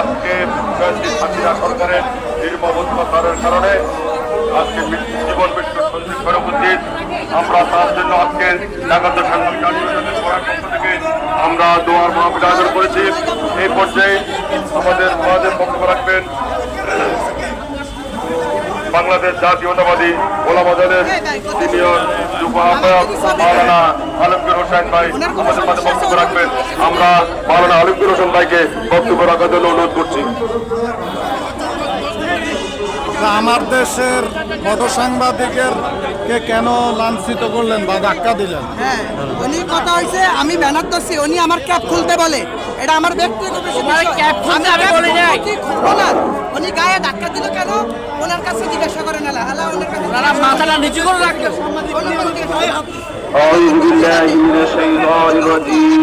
আজকে সরকারের কারণে আজকে জীবন সঞ্জীব আমরা তার জন্য আজকে থেকে। আমরা দোয়ার আয়োজন করেছি। এই পর্যায়ে আমাদের সমাজের বক্তব্য রাখবেন। বাংলাদেশ জাতীয়তাবাদী ওলামাদের সিনিয়র যুব আহ্বায়ক মাওলানা আলমগীর হোসেন ভাই, আমাদের মাঝে বক্তব্য রাখবেন। আমরা মাওলানা আলমগীর ভাইকে বক্তব্য রাখার জন্য অনুরোধ করছি তা আমার দেশের ফটো সাংবাদিকের কে কেন লাঞ্ছিত করলেন বা ধাক্কা দিলেন হ্যাঁ উনি কথা হয়েছে আমি ব্যানার ধরছি উনি আমার ক্যাব খুলতে বলে এটা আমার ব্যক্তিগত বিষয়। ক্যাব খুলতে আমি ক্যাব বলি খুলবো নাই। কি খুলবো না? উনি গায়ে ধাক্কা দিল কেন ওনার কাছে জিজ্ঞাসা করেন আল্লাহ আল্লাহ ওনার কাছে তারা মাথাটা নিচু করে রাখলো ওনার কাছে জিজ্ঞাসা করেন। أعوذ بالله من الشيطان الرجيم